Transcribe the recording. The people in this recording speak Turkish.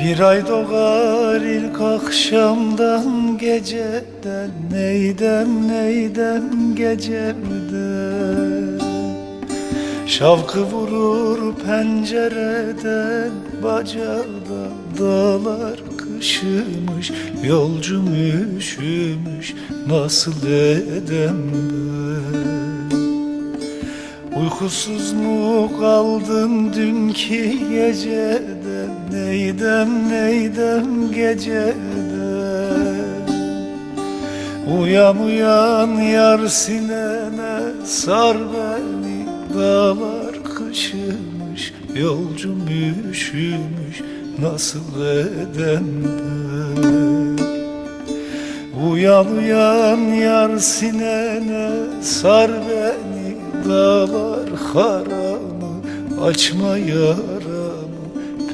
Bir ay doğar ilk akşamdan geceden Neydem neydem gecemden Şavkı vurur pencereden Bacadan dağlar kışımış Yolcum üşümüş nasıl edem ben Uykusuz mu kaldın dünkü geceden Neydem neydem geceden? Uyan uyan yar sinene sar beni Dağlar kışımış yolcum üşümüş Nasıl edem Uyan uyan yar sinene sar beni Dağlar haramı açma yar